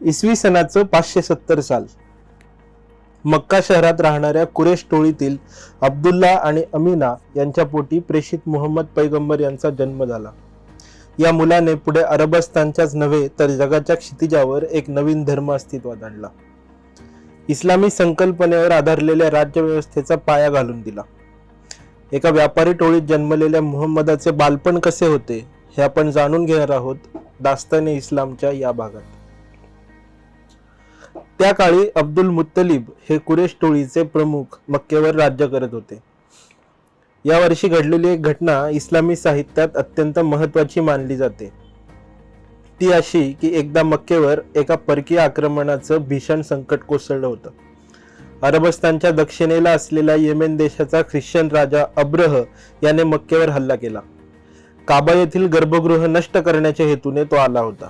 इसवी सनाचं पाचशे सत्तर साल. मक्का शहरात राहणाऱ्या कुरेश टोळीतील अब्दुल्ला आणि अमीना यांच्या पोटी प्रेषित मुहम्मद पैगंबर यांचा जन्म झाला. या मुलाने पुढे अरबस्तानच्याच नव्हे तर जगाच्या क्षितिजावर एक नवीन धर्म अस्तित्वात आणला. इस्लामी संकल्पनेवर आधारलेल्या राज्यव्यवस्थेचा पाया घालून दिला. एका व्यापारी टोळीत जन्मलेल्या मुहम्मदाचे बालपण कसे होते हे आपण जाणून घेणार आहोत दास्ताने इस्लामच्या या भागात. त्या काळी अब्दुल मुत्तलिब हे कुरेश टोळीचे प्रमुख मक्केवर राज्य करत होते. या वर्षी घडलेली एक घटना इस्लामी साहित्यात अत्यंत महत्वाची मानली जाते. ती अशी की एकदा मक्केवर एका परकीय आक्रमणाचं भीषण संकट कोसळलं होतं. अरबस्तानच्या दक्षिणेला असलेला येमेन देशाचा ख्रिश्चन राजा अब्रह याने मक्केवर हल्ला केला. काबा येथील गर्भगृह नष्ट करण्याच्या हेतूने तो आला होता.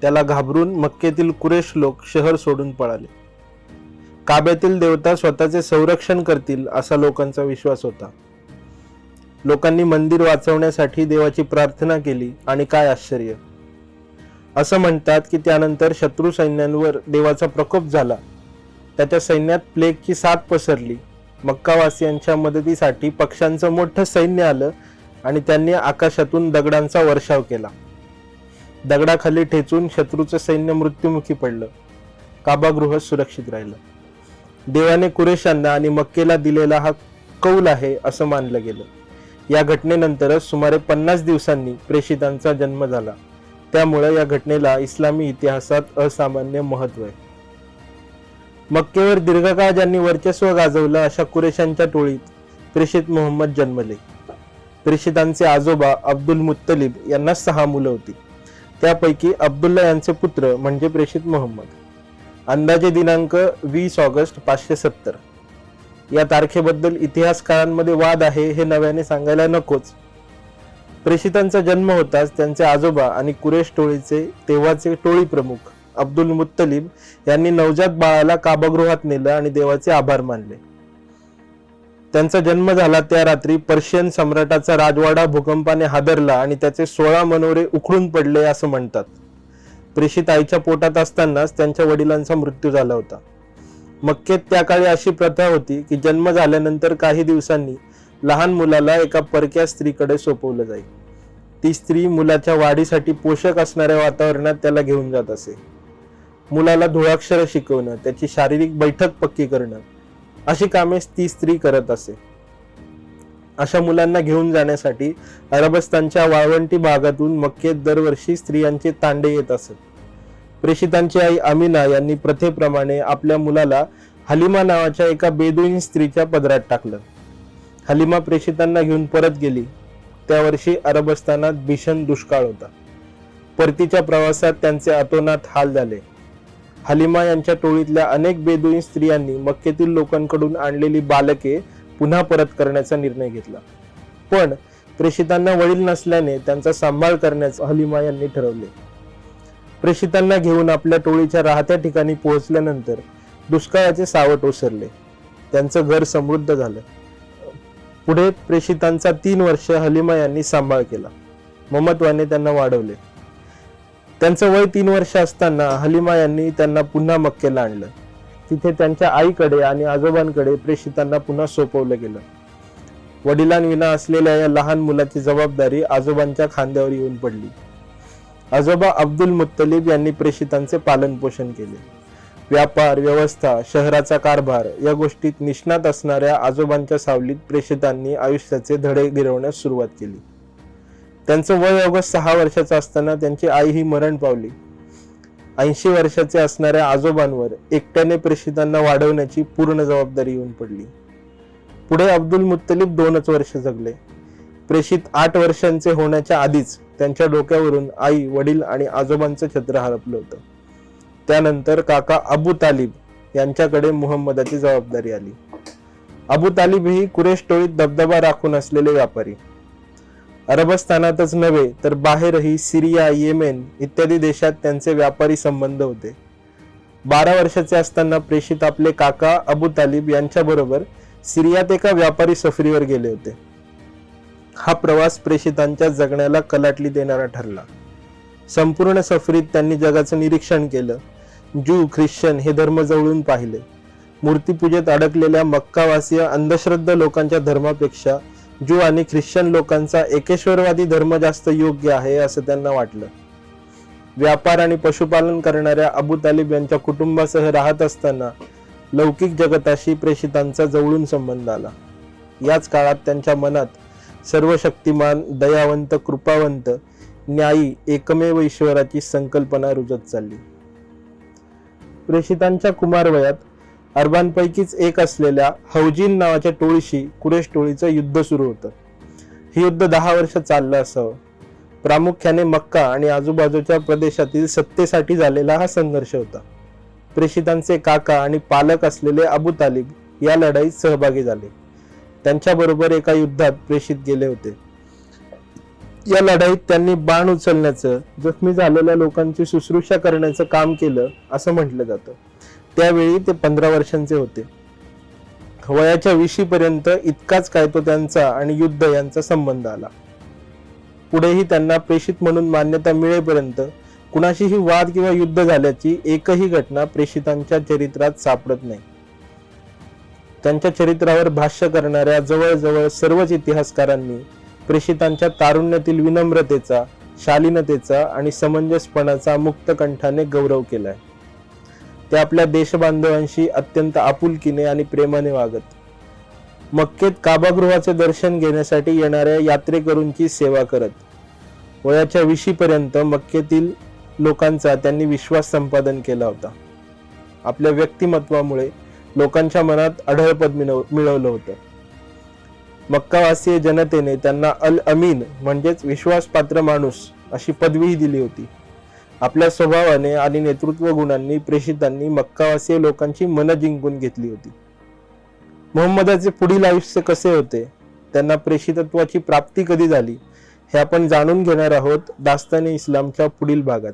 त्याला घाबरून मक्केतील कुरेश लोक शहर सोडून पळाले. काब्यातील देवता स्वतःचे संरक्षण करतील असा लोकांचा विश्वास होता. लोकांनी मंदिर वाचवण्यासाठी देवाची प्रार्थना केली आणि काय आश्चर्य. असं म्हणतात की त्यानंतर शत्रू सैन्यांवर देवाचा प्रकोप झाला. त्याच्या सैन्यात प्लेगची साथ पसरली. मक्कावासियांच्या मदतीसाठी पक्ष्यांचं मोठं सैन्य आलं आणि त्यांनी आकाशातून दगडांचा वर्षाव केला. दगडाखाली ठेचून शत्रूचं सैन्य मृत्युमुखी पडलं. काबागृह सुरक्षित राहिलं. देवाने कुरेशांना आणि मक्केला दिलेला हा कौल आहे असं मानलं गेलं. या घटनेनंतरच सुमारे पन्नास दिवसांनी प्रेषितांचा जन्म झाला. त्यामुळे या घटनेला इस्लामी इतिहासात असामान्य महत्त्व आहे. मक्केवर दीर्घकाळ ज्यांनी वर्चस्व गाजवलं अशा कुरेशांच्या टोळीत प्रेषित मोहम्मद जन्मले. प्रेषितांचे आजोबा अब्दुल मुत्तलिब यांना सहा मुलं होती. त्यापैकी अब्दुल्ला यांचे पुत्र म्हणजे प्रेषित मोहम्मद. अंदाजे दिनांक वीस ऑगस्ट पाचशे सत्तर. या तारखेबद्दल इतिहासकारांमध्ये वाद आहे हे नव्याने सांगायला नकोच. प्रेषितांचा जन्म होताच त्यांचे आजोबा आणि कुरेश टोळीचे तेव्हाचे टोळी प्रमुख अब्दुल मुत्तलीम यांनी नवजात बाळाला काबागृहात नेलं आणि देवाचे आभार मानले. त्यांचा जन्म झाला त्या रात्री पर्शियन सम्राटाचा राजवाडा भूकंपाने हादरला आणि त्याचे सोळा मनोरे उखडून पडले असं म्हणतात. प्रेषित आईच्या पोटात असतानाच त्यांच्या वडिलांचा मृत्यू झाला होता. मक्केत त्या काळी अशी प्रथा होती की जन्म झाल्यानंतर काही दिवसांनी लहान मुलाला एका परक्या स्त्रीकडे सोपवलं जाई. ती स्त्री मुलाच्या वाढीसाठी पोषक असणाऱ्या वातावरणात त्याला घेऊन जात असे. मुलाला धुळाक्षरं शिकवणं त्याची शारीरिक बैठक पक्की करणं अशी कामे ती स्त्री करत असे. अशा मुलांना घेऊन जाण्यासाठी अरबस्तानच्या वाळवंटी भागातून मक्केत दरवर्षी स्त्रियांचे तांडे येत असत. प्रेषितांची आई अमिना यांनी प्रथेप्रमाणे आपल्या मुलाला हलिमा नावाच्या एका बेदुईन स्त्रीच्या पदरात टाकलं. हलिमा प्रेषितांना घेऊन परत गेली. त्या वर्षी अरबस्तानात भीषण दुष्काळ होता. परतीच्या प्रवासात त्यांचे अतोनात हाल झाले. हलिमा यांच्या टोळीतल्या अनेक बेदुईन स्त्रियांनी मक्केतील लोकांकडून आणलेली बालके पुन्हा परत करण्याचा निर्णय घेतला. पण प्रेषितांना वडील नसल्याने त्यांचा सांभाळ करण्याचं हलिमा यांनी ठरवले. प्रेषितांना घेऊन आपल्या टोळीच्या राहत्या ठिकाणी पोहोचल्यानंतर दुष्काळाचे सावट ओसरले. त्यांचं घर समृद्ध झालं. पुढे प्रेषितांचा तीन वर्ष हलिमा यांनी सांभाळ केला. ममत्वाने त्यांना वाढवले. त्यांचं वय तीन वर्ष असताना हलिमा यांनी त्यांना पुन्हा मक्केला आणलं. तिथे त्यांच्या आईकडे आणि आजोबांकडे प्रेषितांना पुन्हा सोपवलं गेलं. वडिलांविना असलेल्या या लहान मुलाची जबाबदारी आजोबांच्या खांद्यावर येऊन पडली. आजोबा अब्दुल मुत्तलीब यांनी प्रेषितांचे पालन पोषण केले. व्यापार व्यवस्था शहराचा कारभार या गोष्टीत निष्णात असणाऱ्या आजोबांच्या सावलीत प्रेषितांनी आयुष्याचे धडे गिरवण्यास सुरुवात केली. त्यांचं वय अवघ्या सहा वर्षाचं असताना त्यांची आई ही मरण पावली. ऐंशी वर्षाचे असणाऱ्या आजोबांवर एकट्याने प्रेषितांना वाढवण्याची पूर्ण जबाबदारी येऊन पडली. पुढे अब्दुल मुत्तलिब दोनच वर्ष जगले. प्रेषित आठ वर्षांचे होण्याच्या आधीच त्यांच्या डोक्यावरून आई वडील आणि आजोबांचं छत्र हरपलं होतं. त्यानंतर काका अबू तालिब यांच्याकडे मुहम्मदाची जबाबदारी आली. अबू तालिब ही कुरेश टोळीत दबदबा राखून असलेले व्यापारी. अरबस्थानातच नव्हे तर बाहेरही सिरिया येमेन इत्यादी देशात त्यांचे व्यापारी संबंध होते. बारा वर्षाचे असताना प्रेषित आपले काका अबू तालिब यांच्याबरोबर सिरियात एका व्यापारी सफरीवर गेले होते. हा प्रवास प्रेषितांच्या जगण्याला कलाटली देणारा ठरला. संपूर्ण सफरीत त्यांनी जगाचं निरीक्षण केलं. ज्यू ख्रिश्चन हे धर्म जवळून पाहिले. मूर्तीपूजेत अडकलेल्या मक्कावासीय अंधश्रद्ध लोकांच्या धर्मापेक्षा ज्यू आणि ख्रिश्चन लोकांचा एकेश्वरवादी धर्म जास्त योग्य आहे असं त्यांना वाटलं. व्यापार आणि पशुपालन करणाऱ्या अबू तालिब यांच्या कुटुंबासह राहत असताना लौकिक जगताशी प्रेषितांचा जवळून संबंध आला. याच काळात त्यांच्या मनात सर्वशक्तिमान दयावंत कृपावंत न्यायी एकमेव ईश्वराची संकल्पना रुजत चालली. प्रेषितांच्या कुमारवयात अरबांपैकीच एक असलेल्या हौजीन नावाच्या टोळीशी कुरेश टोळीचं युद्ध सुरू होतं. हे युद्ध दहा वर्ष चाललं असावं. प्रामुख्याने मक्का आणि आजूबाजूच्या प्रदेशातील सत्तेसाठी झालेला हा संघर्ष होता. प्रेषितांचे काका आणि पालक असलेले अबू तालिब या लढाईत सहभागी झाले. त्यांच्याबरोबर एका युद्धात प्रेषित गेले होते. या लढाईत त्यांनी बाण उचलण्याचं जखमी झालेल्या लोकांची शुश्रूषा करण्याचं काम केलं असं म्हटलं जातं. त्यावेळी ते पंधरा वर्षांचे होते. वयाच्या विशीपर्यंत इतकाच काय तो त्यांचा आणि युद्ध यांचा संबंध आला. पुढेही त्यांना प्रेषित म्हणून मान्यता मिळेपर्यंत कुणाशीही वाद किंवा युद्ध झाल्याची एकही घटना प्रेषितांच्या चरित्रात सापडत नाही. त्यांच्या चरित्रावर भाष्य करणाऱ्या जवळजवळ सर्वच इतिहासकारांनी प्रेषितांच्या तारुण्यातील विनम्रतेचा शालीनतेचा आणि समंजसपणाचा मुक्त कंठाने गौरव केलाय. ते आपल्या देशबांधवांशी अत्यंत आपुलकीने आणि प्रेमाने वागत. मक्केत काबागृहाचे दर्शन घेण्यासाठी येणाऱ्या यात्रेकरूंची सेवा करत. वयाच्या विशीपर्यंत मक्केतील लोकांचा त्यांनी विश्वास संपादन केला होता. आपल्या व्यक्तिमत्वामुळे लोकांच्या मनात अढळपद मिळव मिळवलं होतं. मक्कावासीय जनतेने त्यांना अल अमीन म्हणजेच विश्वासपात्र माणूस अशी पदवीही दिली होती. आपल्या स्वभावाने आणि नेतृत्व गुणांनी प्रेषितांनी मक्कावासीय लोकांची मनं जिंकून घेतली होती. मोहम्मदाचे पुढील आयुष्य कसे होते? त्यांना प्रेषितत्वाची प्राप्ती कधी झाली? हे आपण जाणून घेणार आहोत दास्ताने इस्लामच्या पुढील भागात.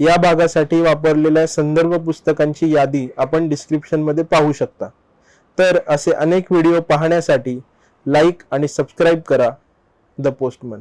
या भागासाठी वापरलेल्या संदर्भ पुस्तकांची यादी आपण डिस्क्रिप्शनमध्ये पाहू शकता. तर असे अनेक व्हिडिओ पाहण्यासाठी लाईक आणि सबस्क्राईब करा द पोस्टमन